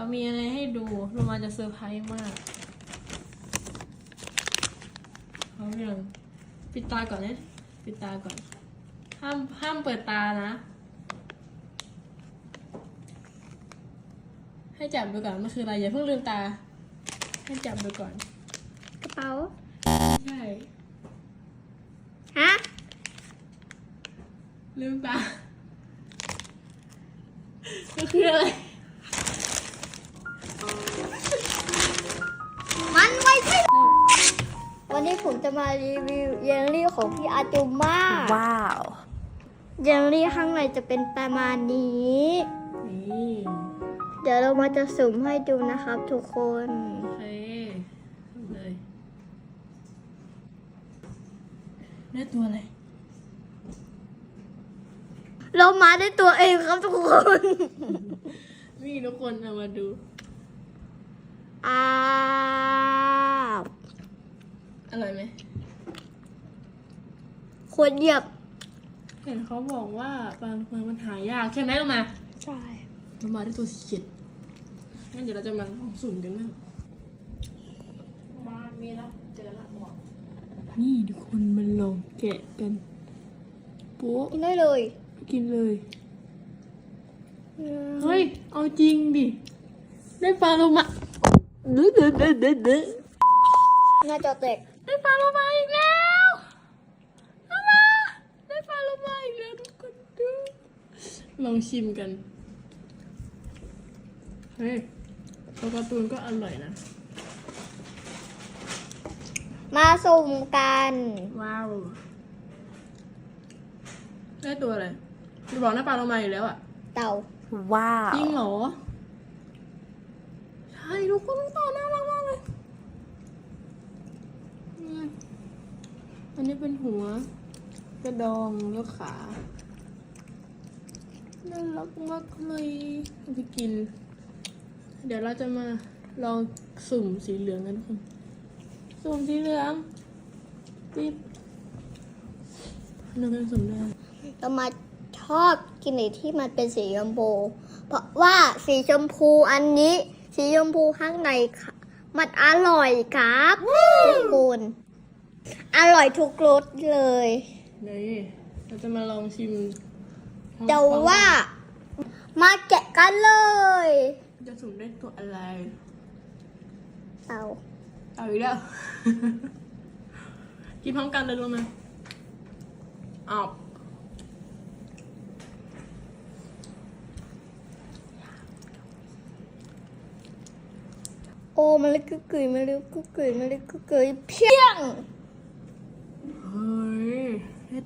เรามีอะไรให้ดูเรามาจะเซอร์ไพรส์มากเขาเรื่องปิดตาก่อนนะปิดตาก่อน ห้ามห้ามเปิดตานะ ให้จับดูก่อนมันคืออะไรอย่าเพิ่งลืมตา ให้จับดูก่อน กระเป๋า ใช่ ฮะ ลืมตา มันคืออะไร วันนี้ผมจะมารีวิวเยลลี่ของพี่อาจุม่าว้าว เยลลี่ข้างในจะเป็นประมาณนี้ นี่เดี๋ยวเรามาจะสุ่มให้ดูนะครับทุกคน โอเคเลยได้ตัวอะไร เรามาได้ตัวเองครับทุกคน นี่ทุกคนเอามาดูอ้าว อร่อยไหมควรเหยียบเห็นเขาบอกว่าปลาลูกมามันหายากใช่ไหมลูกมาใช่เรามาได้ตัวสีเขียดงั้นเดี๋ยวเราจะมาลองสุ่มกันนะมามีแล้วเจอละบอกนี่ทุกคนมันลองแกะกันปุ๊กินได้เลย กินเลยเฮ้ยเอาจริงดิได้ปลาโลมาเด้อเด้อเด้อเด้อเด้อน่าจะแตก ได้ปลาโลมาอีกแล้วโลมาได้ปลาโลมาอีกแล้วทุกคนดู ลองชิมกัน เฮ้ยตัวการ์ตูนก็อร่อยนะ มาสุ่มกัน ว้าว ได้ตัวอะไรจะบอกได้ปลาโลมาอีกแล้วอะเต่าว้าว จริงเหรอ ใช่ทุกคนต่อน่ารักมากเลยอืม อันนี้เป็นหัว กระดองแล้วขา น่ารักมากเลยเอาไปกิน เดี๋ยวเราจะมาลองสุ่มสีเหลืองกันทุกคนสุ่มสีเหลืองปิดนึกเป็นสุ่มได้เรามาชอบกินไอ้ที่มันเป็นสีชมพู เพราะว่าสีชมพูอันนี้ สีชมพูข้างในค่ะมันอร่อยครับทุกคน อร่อยทุกรสเลยนี่เราจะมาลองชิมแต่ว่า มาแกะกันเลย จะสุ่มได้ตัวอะไรเต่าเอาอีกแล้ว กินพร้อมกันเลยรู้ไหมอ้าวโอ้มันเลยกึกกึยมันเลยกึกกึยมันเลยกึกกึยเพียงเฮ้ยได้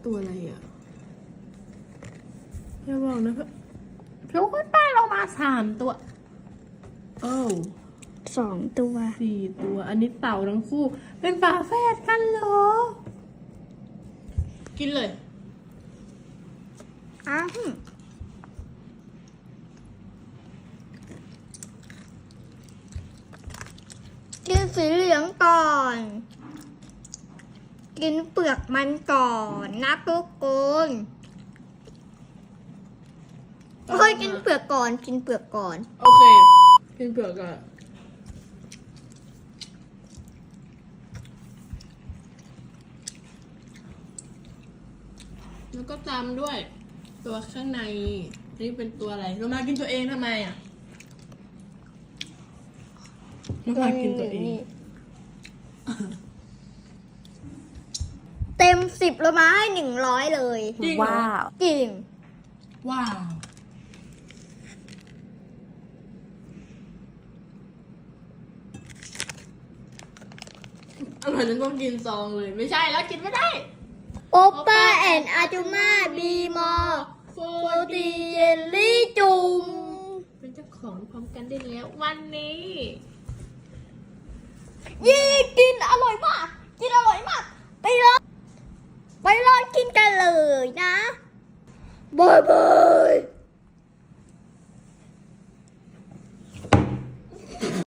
ตัวอะไรอะอย่าบอกนะเพื่อนเพื่อนก็ได้เรามาสามตัวโอ้าสองตัวสี่ตัว อันนี้เต่าทั้งคู่ เป็นฝาแฝดกันเหรอ กินเลยอ้าวกินสีเหลืองก่อน กินเปลือกมันก่อนนะทุกคนเฮ้ยกินเปลือกก่อนกินเปลือกก่อน โอเค กินเปลือกก่อนแล้วก็ตามด้วย ตัวข้างใน นี่เป็นตัวอะไรเรามากินตัวเองทำไมอะเรามากินตัวเองเต็ มสิบเรามาให้หนึ่งร้อยเลยจริงเหรอ ว้าวจริงว้าวอร่อยจนต้องกินซองเลย ไม่ใช่แล้วกินไม่ได้โอป้าแอนอาจูมาบีมอโฟโปรตีเยลลี่จุ่มเป็นเจ้าของพร้อมกันได้แล้ววันนี้ยี่กินอร่อยมาก กินอร่อยมาก ไปรอไปรอ กินกันเลยนะบายบาย